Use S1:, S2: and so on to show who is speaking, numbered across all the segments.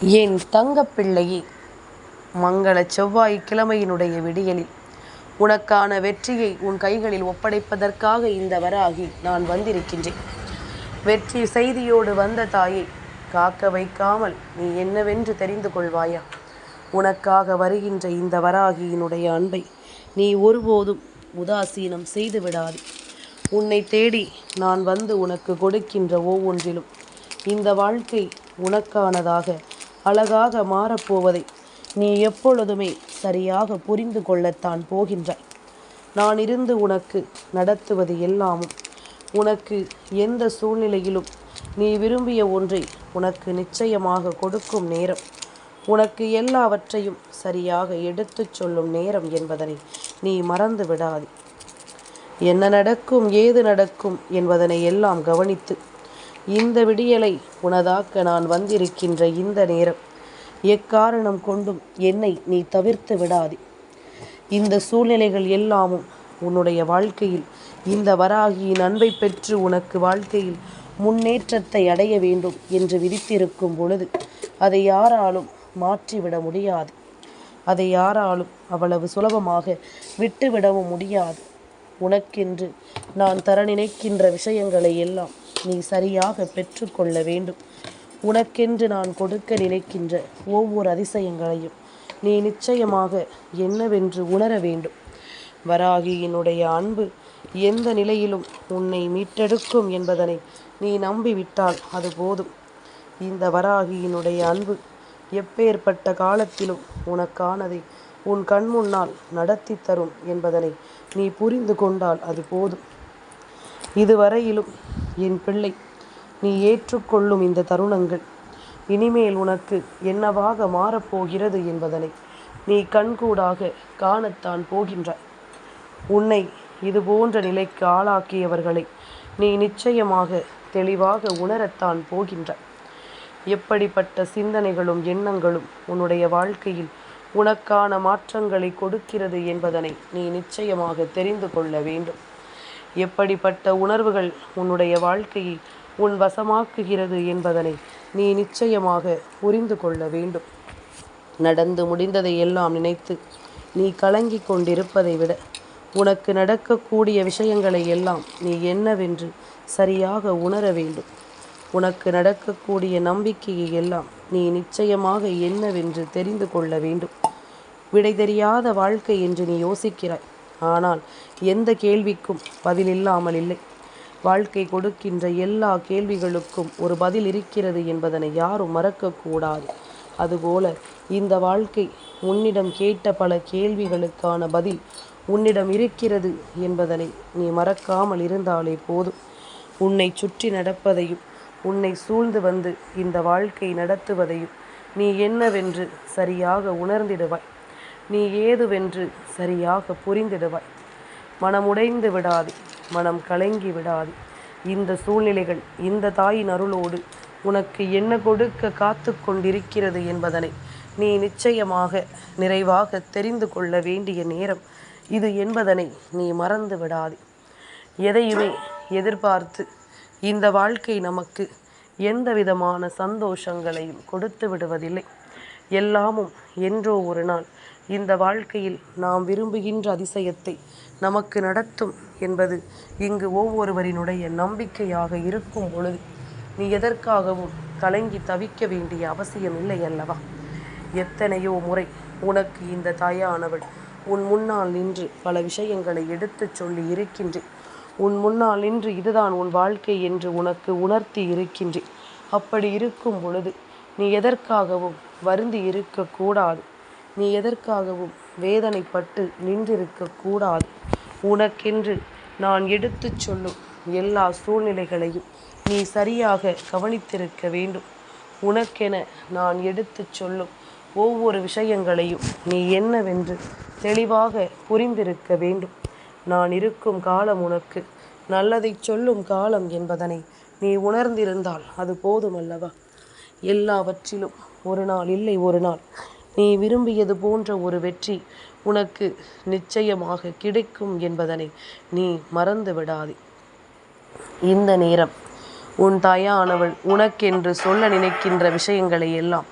S1: என் தங்கப்பிள்ளையே மங்கள செவ்வாய்க்கிழமையினுடைய விடியலில் உனக்கான வெற்றியை உன் கைகளில் ஒப்படைப்பதற்காக இந்த வராகி நான் வந்திருக்கின்றேன். வெற்றி செய்தியோடு வந்த தாயை காக்க வைக்காமல் நீ என்னவென்று தெரிந்து கொள்வாயா? உனக்காக வருகின்ற இந்த வராகியினுடைய அன்பை நீ ஒருபோதும் உதாசீனம் செய்து விடாது. உன்னை தேடி நான் வந்து உனக்கு கொடுக்கின்ற ஒவ்வொன்றிலும் இந்த வாழ்க்கை உனக்கானதாக அழகாக மாறப்போவதை நீ எப்பொழுதுமே சரியாக புரிந்து கொள்ளத்தான் போகின்றாய். நான் இருந்து உனக்கு நடத்துவது எல்லாமும் உனக்கு எந்த சூழ்நிலையிலும் நீ விரும்பிய ஒன்றை உனக்கு நிச்சயமாக கொடுக்கும் நேரம் உனக்கு எல்லாவற்றையும் சரியாக எடுத்துச் சொல்லும் நேரம் என்பதனை நீ மறந்து விடாதே. என்ன நடக்கும் ஏது நடக்கும் என்பதனை எல்லாம் கவனித்து இந்த விடியலை உனதாக்க நான் வந்திருக்கின்ற இந்த நேரம். எக்காரணம் கொண்டும் என்னை நீ தவிர்த்து விடாதே. இந்த சூழ்நிலைகள் எல்லாமும் உன்னுடைய வாழ்க்கையில் இந்த வராகியின் அன்பை பெற்று உனக்கு வாழ்க்கையில் முன்னேற்றத்தை அடைய வேண்டும் என்று விதித்திருக்கும் பொழுது அதை யாராலும் மாற்றிவிட முடியாது. அதை யாராலும் அவ்வளவு சுலபமாக விட்டுவிடவும் முடியாது. உனக்கென்று நான் தர நினைக்கின்ற விஷயங்களை எல்லாம் நீ சரியாக பெற்றுக்கொள்ள வேண்டும். உனக்கென்று நான் கொடுக்க நினைக்கின்ற ஒவ்வொரு அதிசயங்களையும் நீ நிச்சயமாக என்னவென்று உணர வேண்டும். வராகியினுடைய அன்பு எந்த நிலையிலும் உன்னை மீட்டெடுக்கும் என்பதனை நீ நம்பிவிட்டால் அது போதும். இந்த வராகியினுடைய அன்பு எப்பேற்பட்ட காலத்திலும் உனக்கானதை உன் கண் முன்னால் நடத்தி தரும் என்பதனை நீ புரிந்து கொண்டால் அது போதும். இதுவரையிலும் என் பிள்ளை நீ ஏற்றுக்கொள்ளும் இந்த தருணங்கள். இனிமேல் உனக்கு என்னவாக மாறப்போகிறது என்பதனை நீ கண்கூடாக காணத்தான் போகின்றாய். உன்னை இது போன்ற நிலைக்கு ஆளாக்கியவர்களை நீ நிச்சயமாக தெளிவாக உணரத்தான் போகின்றாய். எப்படிப்பட்ட சிந்தனைகளும் எண்ணங்களும் உன்னுடைய வாழ்க்கையில் உனக்கான மாற்றங்களை கொடுக்கிறது என்பதனை நீ நிச்சயமாக தெரிந்து கொள்ள வேண்டும். எப்படிப்பட்ட உணர்வுகள் உன்னுடைய வாழ்க்கையை உன் வசமாக்குகிறது என்பதனை நீ நிச்சயமாக புரிந்து கொள்ள வேண்டும். நடந்து முடிந்ததை எல்லாம் நினைத்து நீ கலங்கி கொண்டிருப்பதை விட உனக்கு நடக்கக்கூடிய விஷயங்களை எல்லாம் நீ என்னவென்று சரியாக உணர வேண்டும். உனக்கு நடக்கக்கூடிய நம்பிக்கையை எல்லாம் நீ நிச்சயமாக என்னவென்று தெரிந்து கொள்ள வேண்டும். விடை தெரியாத வாழ்க்கை என்று நீ யோசிக்கிறாய். ஆனால் எந்த கேள்விக்கும் பதில் இல்லாமல் இல்லை. வாழ்க்கை கொடுக்கின்ற எல்லா கேள்விகளுக்கும் ஒரு பதில் இருக்கிறது என்பதனை யாரும் மறக்கக்கூடாது. அதுபோல இந்த வாழ்க்கை உன்னிடம் கேட்ட பல கேள்விகளுக்கான பதில் உன்னிடம் இருக்கிறது என்பதனை நீ மறக்காமல் இருந்தாலே போதும். உன்னை சுற்றி நடப்பதையும் உன்னை சூழ்ந்து வந்து இந்த வாழ்க்கை நடத்துவதையும் நீ என்னவென்று சரியாக உணர்ந்திடுவாய். நீ ஏதுவென்று சரியாக புரிந்திடுவாய். மனமுடைந்து விடாது மனம் கலங்கி விடாது. இந்த சூழ்நிலைகள் இந்த தாயின் அருளோடு உனக்கு என்ன கொடுக்க காத்து கொண்டிருக்கிறது என்பதனை நீ நிச்சயமாக நிறைவாக தெரிந்து கொள்ள வேண்டிய நேரம் இது என்பதனை நீ மறந்து விடாதே. எதையுமே எதிர்பார்த்து இந்த வாழ்க்கை நமக்கு எந்த விதமான சந்தோஷங்களையும் கொடுத்து விடுவதில்லை. எல்லாமும் என்றோ ஒரு நாள் இந்த வாழ்க்கையில் நாம் விரும்புகின்ற அதிசயத்தை நமக்கு நடத்தும் என்பது இங்கு ஒவ்வொருவரினுடைய நம்பிக்கையாக இருக்கும் பொழுது நீ எதற்காகவும் கலங்கி தவிக்க வேண்டிய அவசியம் இல்லை அல்லவா? எத்தனையோ முறை உனக்கு இந்த தாயானவள் உன் முன்னால் நின்று பல விஷயங்களை எடுத்துச் சொல்லி இருக்கின்றேன். உன் முன்னால் நின்று இதுதான் உன் வாழ்க்கை என்று உனக்கு உணர்த்தி இருக்கின்றேன். அப்படி இருக்கும் பொழுது நீ எதற்காகவும் வருந்தி இருக்கக்கூடாது. நீ எதற்காகவும் வேதனைப்பட்டு நின்றிருக்க கூடாது உனக்கென்று நான் எடுத்துச் சொல்லும் எல்லா சூழ்நிலைகளையும் நீ சரியாக கவனித்திருக்க வேண்டும். உனக்கென நான் எடுத்துச் சொல்லும் ஒவ்வொரு விஷயங்களையும் நீ என்னவென்று தெளிவாக புரிந்திருக்க வேண்டும். நான் இருக்கும் காலம் உனக்கு நல்லதை சொல்லும் காலம் என்பதனை நீ உணர்ந்திருந்தால் அது போதுமல்லவா? எல்லாவற்றிலும் ஒரு நாள் இல்லை ஒரு நாள். நீ விரும்பியது போன்ற ஒரு வெற்றி உனக்கு நிச்சயமாக கிடைக்கும் என்பதனை நீ மறந்து விடாதே. இந்த நேரம் உன் தாயானவள் உனக்கென்று சொல்ல நினைக்கின்ற விஷயங்களை எல்லாம்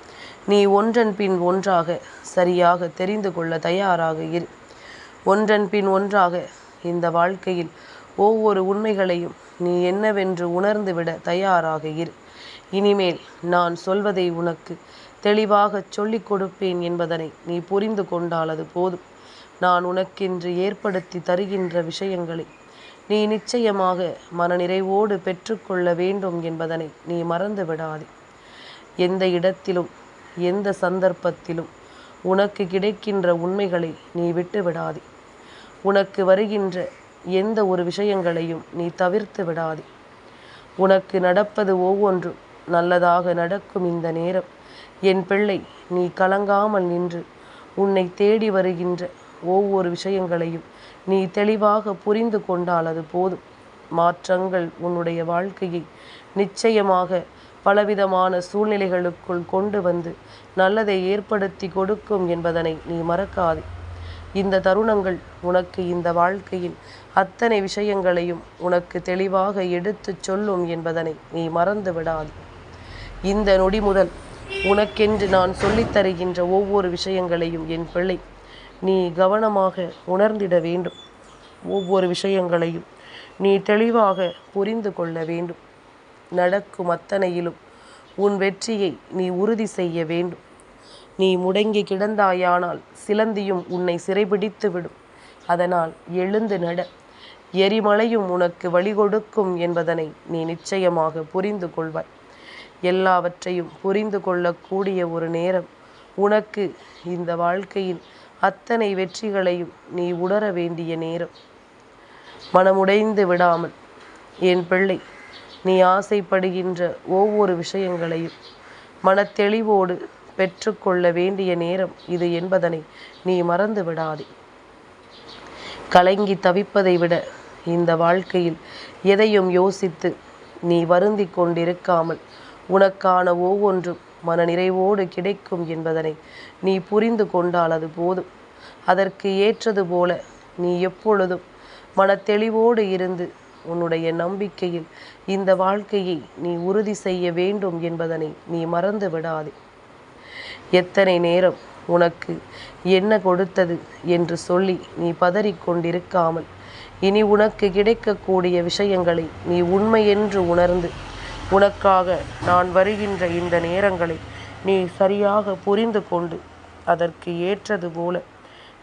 S1: நீ ஒன்றன் பின் ஒன்றாக சரியாக தெரிந்து கொள்ள தயாராக இரு. ஒன்றன் பின் ஒன்றாக இந்த வாழ்க்கையில் ஒவ்வொரு உண்மைகளையும் நீ என்னவென்று உணர்ந்துவிட தயாராக இரு. இனிமேல் நான் சொல்வதை உனக்கு தெளிவாகச் சொல்லிக் கொடுப்பேன் என்பதனை நீ புரிந்து கொண்டால் அது போதும். நான் உனக்கென்று ஏற்படுத்தி தருகின்ற விஷயங்களை நீ நிச்சயமாக மனநிறைவோடு பெற்றுக்கொள்ள வேண்டும் என்பதனை நீ மறந்து விடாதே. எந்த இடத்திலும் எந்த சந்தர்ப்பத்திலும் உனக்கு கிடைக்கின்ற உண்மைகளை நீ விட்டு விடாதே. உனக்கு வருகின்ற எந்த ஒரு விஷயங்களையும் நீ தவிர்த்து விடாதே. உனக்கு நடப்பது ஒவ்வொன்றும் நல்லதாக நடக்கும் இந்த நேரம். என் பிள்ளை நீ கலங்காமல் நின்று உன்னை தேடி வருகின்ற ஒவ்வொரு விஷயங்களையும் நீ தெளிவாக புரிந்து கொண்டால் அது போதும். மாற்றங்கள் உன்னுடைய வாழ்க்கையை நிச்சயமாக பலவிதமான சூழ்நிலைகளுக்குள் கொண்டு வந்து நல்லதை ஏற்படுத்தி கொடுக்கும் என்பதனை நீ மறக்காதே. இந்த தருணங்கள் உனக்கு இந்த வாழ்க்கையின் அத்தனை விஷயங்களையும் உனக்கு தெளிவாக எடுத்துச் சொல்லும் என்பதனை நீ மறந்து விடாது இந்த நொடி முதல் உனக்கென்று நான் சொல்லித் தருகின்ற ஒவ்வொரு விஷயங்களையும் என் பிள்ளை நீ கவனமாக உணர்ந்திட வேண்டும். ஒவ்வொரு விஷயங்களையும் நீ தெளிவாக புரிந்து கொள்ள வேண்டும். நடக்கும் அத்தனையிலும் உன் வெற்றியை நீ உறுதி செய்ய வேண்டும். நீ முடங்கி கிடந்தாயானால் சிலந்தியும் உன்னை சிறைபிடித்து விடும். அதனால் எழுந்து நட. எரிமலையும் உனக்கு வழிகொடுக்கும் என்பதனை நீ நிச்சயமாக புரிந்து கொள்வாய். எல்லாவற்றையும் புரிந்து கொள்ளக்கூடிய ஒரு நேரம் உனக்கு இந்த வாழ்க்கையில் அத்தனை வெற்றிகளையும் நீ உணர வேண்டிய நேரம். மனமுடைந்து விடாமல் என் பிள்ளை நீ ஆசைப்படுகின்ற ஒவ்வொரு விஷயங்களையும் மனத்தெளிவோடு பெற்றுக்கொள்ள வேண்டிய நேரம் இது என்பதனை நீ மறந்து விடாதே. கலங்கி தவிப்பதை விட இந்த வாழ்க்கையில் எதையும் யோசித்து நீ வருந்தி கொண்டிருக்காமல் உனக்கான ஒவ்வொன்றும் மனநிறைவோடு கிடைக்கும் என்பதனை நீ புரிந்து கொண்டால் அது போதும். அதற்கு ஏற்றது போல நீ எப்பொழுதும் மனத்தெளிவோடு இருந்து உன்னுடைய நம்பிக்கையில் இந்த வாழ்க்கையை நீ உறுதி செய்ய வேண்டும் என்பதனை நீ மறந்து விடாதே. எத்தனை நேரம் உனக்கு என்ன கொடுத்தது என்று சொல்லி நீ பதறிக்கொண்டிருக்காமல் இனி உனக்கு கிடைக்கக்கூடிய விஷயங்களை நீ உண்மை என்று உணர்ந்து உனக்காக நான் வருகின்ற இந்த நேரங்களை நீ சரியாக புரிந்து கொண்டு அதற்கு ஏற்றது போல.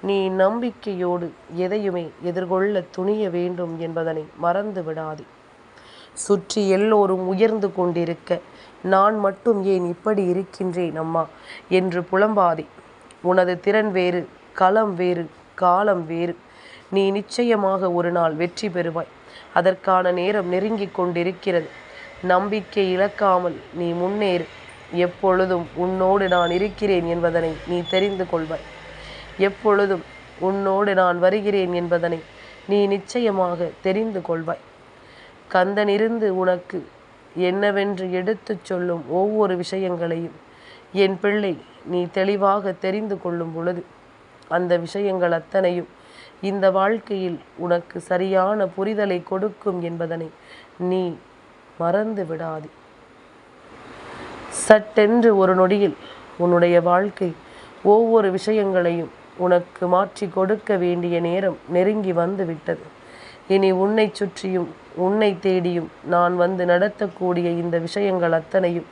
S1: நீ நம்பிக்கையோடு எதையுமே எதிர்கொள்ள துணிய வேண்டும் என்பதனை மறந்து விடாதே. சுற்றி எல்லோரும் உயர்ந்து கொண்டிருக்க நான் மட்டும் ஏன் இப்படி இருக்கின்றேன் அம்மா என்று புலம்பாதே. உனது திறன் வேறு களம் வேறு காலம் வேறு. நீ நிச்சயமாக ஒரு நாள் வெற்றி பெறுவாய். அதற்கான நேரம் நெருங்கிக் கொண்டிருக்கிறது. நம்பிக்கை இழக்காமல் நீ முன்னேறு. எப்பொழுதும் உன்னோடு நான் இருக்கிறேன் என்பதனை நீ தெரிந்து கொள்வாய். எப்பொழுதும் உன்னோடு நான் வருகிறேன் என்பதனை நீ நிச்சயமாக தெரிந்து கொள்வாய். கந்தனிருந்து உனக்கு என்னவென்று எடுத்துச் சொல்லும் ஒவ்வொரு விஷயங்களையும் என் பிள்ளை நீ தெளிவாக தெரிந்து கொள்ளும் பொழுது அந்த விஷயங்கள் அத்தனையும் இந்த வாழ்க்கையில் உனக்கு சரியான புரிதலை கொடுக்கும் என்பதனை நீ மறந்து விடாது. சட்டென்று ஒரு நொடியில் உன்னுடைய வாழ்க்கை ஒவ்வொரு விஷயங்களையும் உனக்கு மாற்றி கொடுக்க வேண்டிய நேரம் நெருங்கி வந்து விட்டது. இனி உன்னை சுற்றியும் உன்னை தேடியும் நான் வந்து நடத்தக்கூடிய இந்த விஷயங்கள் அத்தனையும்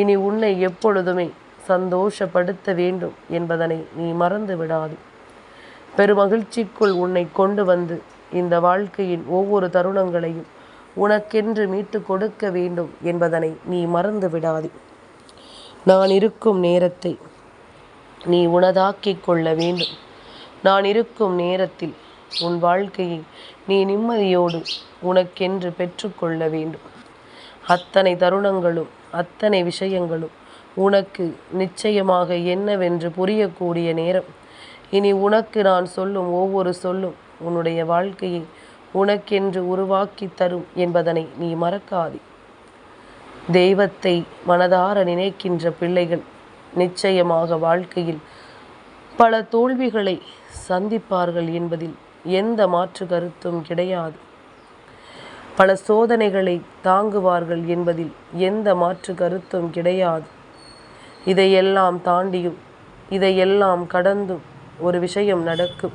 S1: இனி உன்னை எப்பொழுதுமே சந்தோஷப்படுத்த வேண்டும் என்பதனை நீ மறந்து விடாது. பெருமகிழ்ச்சிக்குள் உன்னை கொண்டு வந்து இந்த வாழ்க்கையின் ஒவ்வொரு தருணங்களையும் உனக்கென்று மீட்டு கொடுக்க வேண்டும் என்பதனை நீ மறந்து விடாதே. நான் இருக்கும் நேரத்தை நீ உனதாக்கிக் கொள்ள வேண்டும். நான் இருக்கும் நேரத்தில் உன் வாழ்க்கையை நீ நிம்மதியோடு உனக்கென்று பெற்றுக்கொள்ள வேண்டும். அத்தனை தருணங்களும் அத்தனை விஷயங்களும் உனக்கு நிச்சயமாக என்னவென்று புரியக்கூடிய நேரம். இனி உனக்கு நான் சொல்லும் ஒவ்வொரு சொல்லும் உன்னுடைய வாழ்க்கையை உனக்கென்று உருவாக்கி தரும் என்பதனை நீ மறக்காதே. தெய்வத்தை மனதார நினைக்கின்ற பிள்ளைகள் நிச்சயமாக வாழ்க்கையில் பல தோல்விகளை சந்திப்பார்கள் என்பதில் எந்த மாற்று கருத்தும் கிடையாது. பல சோதனைகளை தாங்குவார்கள் என்பதில் எந்த மாற்று கருத்தும் கிடையாது. இதையெல்லாம் தாண்டியும் இதையெல்லாம் கடந்தும் ஒரு விஷயம் நடக்கும்.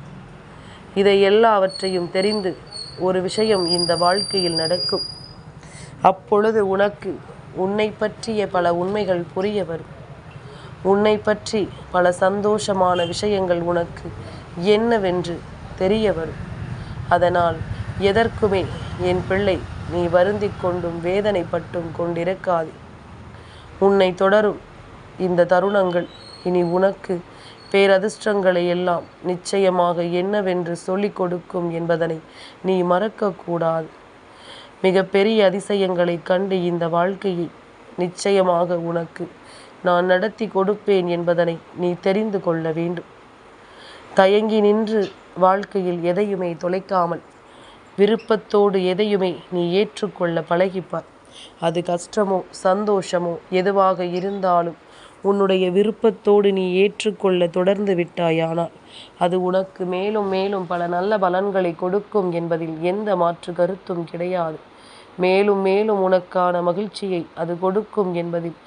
S1: இதை எல்லாவற்றையும் தெரிந்து ஒரு விஷயம் இந்த வாழ்க்கையில் நடக்கும். அப்பொழுது உனக்கு உன்னை பற்றிய பல உண்மைகள் புரிய வரும். உன்னை பற்றி பல சந்தோஷமான விஷயங்கள் உனக்கு என்னவென்று தெரிய வரும். அதனால் எதற்குமே என் பிள்ளை நீ வருந்திக் கொண்டும் வேதனைப்பட்டும் கொண்டிருக்காதே. உன்னை தொடரும் இந்த தருணங்கள். இனி உனக்கு பேரதிர்ஷ்டங்களை எல்லாம் நிச்சயமாக என்னவென்று சொல்லிக் கொடுக்கும் என்பதனை நீ மறக்கக்கூடாது. மிக பெரிய அதிசயங்களை கண்டு இந்த வாழ்க்கையை நிச்சயமாக உனக்கு நான் நடத்தி கொடுப்பேன் என்பதனை நீ தெரிந்து கொள்ள வேண்டும். தயங்கி நின்று வாழ்க்கையில் எதையுமே தொலைக்காமல் விருப்பத்தோடு எதையுமே நீ ஏற்றுக்கொள்ள பழகிப்பார் அது கஷ்டமோ சந்தோஷமோ எதுவாக இருந்தாலும் உன்னுடைய விருப்பத்தோடு நீ ஏற்றுக்கொள்ள தொடர்ந்து விட்டாயானால் அது உனக்கு மேலும் மேலும் பல நல்ல பலன்களை கொடுக்கும் என்பதில் எந்த மாற்று கருத்தும் கிடையாது. மேலும் மேலும் உனக்கான மகிழ்ச்சியை அது கொடுக்கும் என்பதில்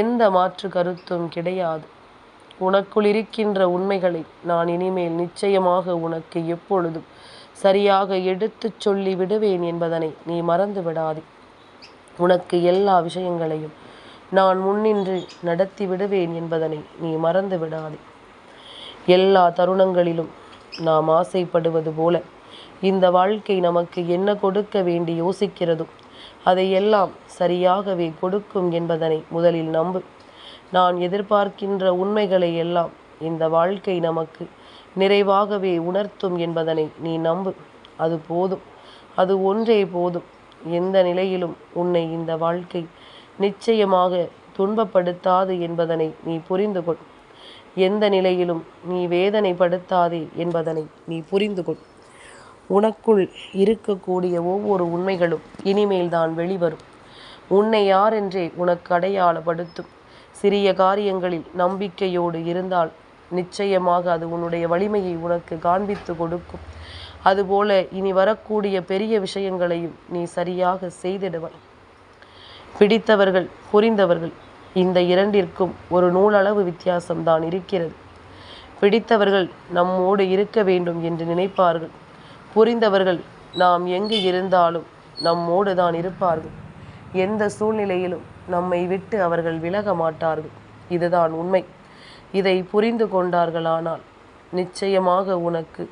S1: எந்த மாற்று கருத்தும் கிடையாது. உனக்குள் இருக்கின்ற உண்மைகளை நான் இனிமேல் நிச்சயமாக உனக்கு எப்பொழுதும் சரியாக எடுத்துச் சொல்லி விடுவேன் என்பதனை நீ மறந்து விடாதே உனக்கு எல்லா விஷயங்களையும் நான் முன்னின்று நடத்தி விடுவேன் என்பதனை நீ மறந்து விடாதே. எல்லா தருணங்களிலும் நாம் ஆசைப்படுவது போல இந்த வாழ்க்கை நமக்கு என்ன கொடுக்க வேண்டி யோசிக்கிறதோ அதையெல்லாம் சரியாகவே கொடுக்கும் என்பதனை முதலில் நம்பு. நான் எதிர்பார்க்கின்ற உண்மைகளை எல்லாம் இந்த வாழ்க்கை நமக்கு நிறைவாகவே உணர்த்தும் என்பதனை நீ நம்பு. அது போதும். அது ஒன்றே போதும். எந்த நிலையிலும் உன்னை இந்த வாழ்க்கை நிச்சயமாக துன்பப்படுத்தாது என்பதனை நீ புரிந்து கொள் எந்த நிலையிலும் நீ வேதனைப்படுத்தாதே என்பதனை நீ புரிந்து கொள் உனக்குள் இருக்கக்கூடிய ஒவ்வொரு உண்மைகளும் இனிமேல் தான் வெளிவரும். உன்னை யாரென்றே உனக்கு அடையாளப்படுத்தும். சிறிய காரியங்களில் நம்பிக்கையோடு இருந்தால் நிச்சயமாக அது உன்னுடைய வலிமையை உனக்கு காண்பித்து கொடுக்கும். அதுபோல இனி வரக்கூடிய பெரிய விஷயங்களையும் நீ சரியாக செய்திடுவாய். பிடித்தவர்கள் புரிந்தவர்கள் இந்த இரண்டிற்கும் ஒரு நூலளவு வித்தியாசம்தான் இருக்கிறது. பிடித்தவர்கள் நம்மோடு இருக்க வேண்டும் என்று நினைப்பார்கள். புரிந்தவர்கள் நாம் எங்கு இருந்தாலும் நம்மோடு தான் இருப்பார்கள். எந்த சூழ்நிலையிலும் நம்மை விட்டு அவர்கள் விலக மாட்டார்கள். இதுதான் உண்மை. இதை புரிந்து கொண்டார்களானால் நிச்சயமாக உனக்கு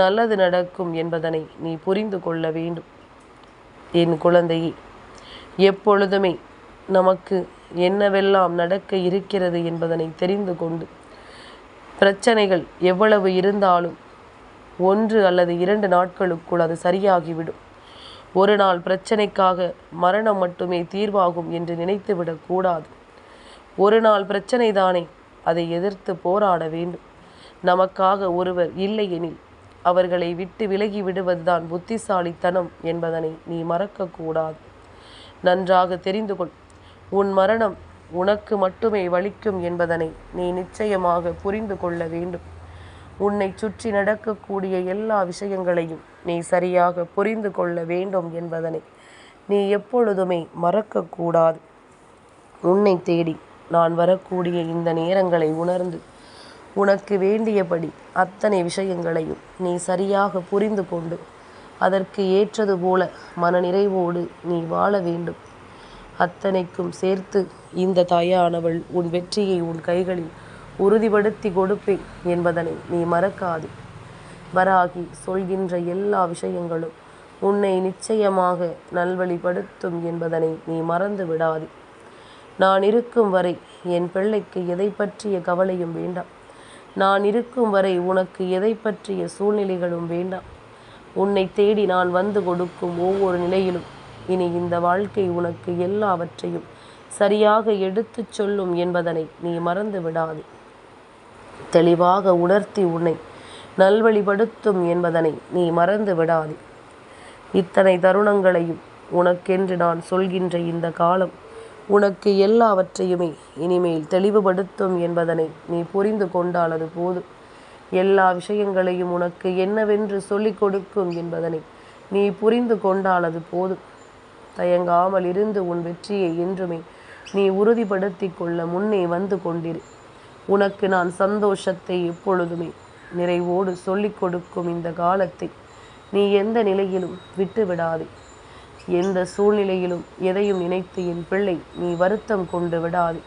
S1: நல்லது நடக்கும் என்பதனை நீ புரிந்து கொள்ள வேண்டும். என் குழந்தையே எப்பொழுதுமே நமக்கு என்னவெல்லாம் நடக்க இருக்கிறது என்பதனை தெரிந்து கொண்டு பிரச்சனைகள் எவ்வளவு இருந்தாலும் ஒன்று அல்லது இரண்டு நாட்களுக்குள் அது சரியாகிவிடும். ஒரு நாள் பிரச்சனைக்காக மரணம் மட்டுமே தீர்வாகும் என்று நினைத்துவிடக்கூடாது ஒரு நாள் பிரச்சனை தானே அதை எதிர்த்து போராட வேண்டும். நமக்காக ஒருவர் இல்லையெனில் அவர்களை விட்டு விலகி விடுவதுதான் புத்திசாலித்தனம் என்பதனை நீ மறக்கக்கூடாது நன்றாக தெரிந்து கொள். உன் மரணம் உனக்கு மட்டுமே வலிக்கும் என்பதனை நீ நிச்சயமாக புரிந்து கொள்ள வேண்டும். உன்னை சுற்றி நடக்கக்கூடிய எல்லா விஷயங்களையும் நீ சரியாக புரிந்து கொள்ள வேண்டும் என்பதனை நீ எப்பொழுதுமே மறக்கக்கூடாது. உன்னை தேடி நான் வரக்கூடிய இந்த நேரங்களை உணர்ந்து உனக்கு வேண்டியபடி அத்தனை விஷயங்களையும் நீ சரியாக புரிந்து கொண்டு அதற்கு ஏற்றது போல மனநிறைவோடு நீ வாழ வேண்டும். அத்தனைக்கும் சேர்த்து இந்த தாயானவள் உன் வெற்றியை உன் கைகளில் உறுதிப்படுத்தி கொடுப்பேன் என்பதனை நீ மறக்காது. வராகி சொல்கின்ற எல்லா விஷயங்களும் உன்னை நிச்சயமாக நல்வழிப்படுத்தும் என்பதனை நீ மறந்து விடாது. நான் இருக்கும் வரை என் பிள்ளைக்கு எதை பற்றிய கவலையும் வேண்டாம். நான் இருக்கும் வரை உனக்கு எதை பற்றிய சூழ்நிலைகளும் வேண்டாம். உன்னை தேடி நான் வந்து கொடுக்கும் ஒவ்வொரு நிலையிலும். இனி இந்த வாழ்க்கை உனக்கு எல்லாவற்றையும் சரியாக எடுத்துச் சொல்லும் என்பதனை நீ மறந்து விடாது. தெளிவாக உணர்த்தி உன்னை நல்வழிப்படுத்தும் என்பதனை நீ மறந்து விடாது. இத்தனை தருணங்களையும் உனக்கென்று நான் சொல்கின்ற இந்த காலம் உனக்கு எல்லாவற்றையுமே இனிமேல் தெளிவுபடுத்தும் என்பதனை நீ புரிந்து கொண்டால் அது போதும். எல்லா விஷயங்களையும் உனக்கு என்னவென்று சொல்லிக் கொடுக்கும் என்பதனை நீ புரிந்து கொண்டால் அது போதும். தயங்காமல் இருந்து உன் வெற்றியை என்றுமே நீ உறுதிப்படுத்தி கொள்ள முன்னே வந்து கொண்டிரு. உனக்கு நான் சந்தோஷத்தை எப்பொழுதுமே நிறைவோடு சொல்லிக் கொடுக்கும் இந்த காலத்தை நீ எந்த நிலையிலும் விட்டு விடாதே எந்த சூழ்நிலையிலும் எதையும் நினைத்து என் பிள்ளை நீ வருத்தம் கொண்டு விடாதே.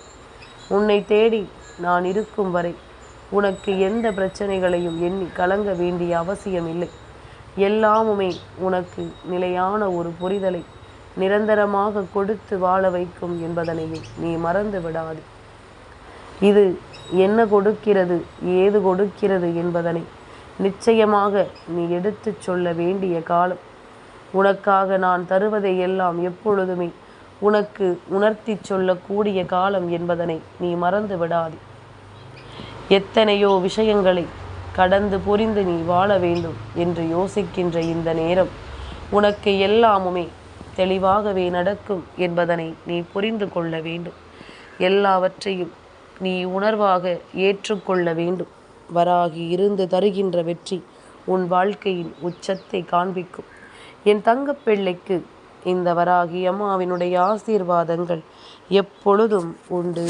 S1: உன்னை தேடி நான் இருக்கும் வரை உனக்கு எந்த பிரச்சனைகளையும் எண்ணி கலங்க வேண்டிய அவசியம் இல்லை எல்லாமுமே உனக்கு நிலையான ஒரு புரிதலை நிரந்தரமாக கொடுத்து வாழ வைக்கும் என்பதனையும் நீ மறந்து விடாது. இது என்ன கொடுக்கிறது ஏது கொடுக்கிறது என்பதனை நிச்சயமாக நீ எடுத்துச் சொல்ல வேண்டிய காலம். உனக்காக நான் தருவதை எல்லாம் எப்பொழுதுமே உனக்கு உணர்த்தி சொல்லக்கூடிய காலம் என்பதனை நீ மறந்து விடாது. எத்தனையோ விஷயங்களை கடந்து புரிந்து நீ வாழ வேண்டும் என்று யோசிக்கின்ற இந்த நேரம் உனக்கு எல்லாமுமே தெளிவாகவே நடக்கும் என்பதனை நீ புரிந்து கொள்ள வேண்டும். எல்லாவற்றையும் நீ உணர்வாக ஏற்றுக்கொள்ள வேண்டும். வராகி இருந்து தருகின்ற வெற்றி உன் வாழ்க்கையின் உச்சத்தை காண்பிக்கும். என் தங்கப்பிள்ளைக்கு இந்த வராகி அம்மாவினுடைய ஆசீர்வாதங்கள் எப்பொழுதும் உண்டு.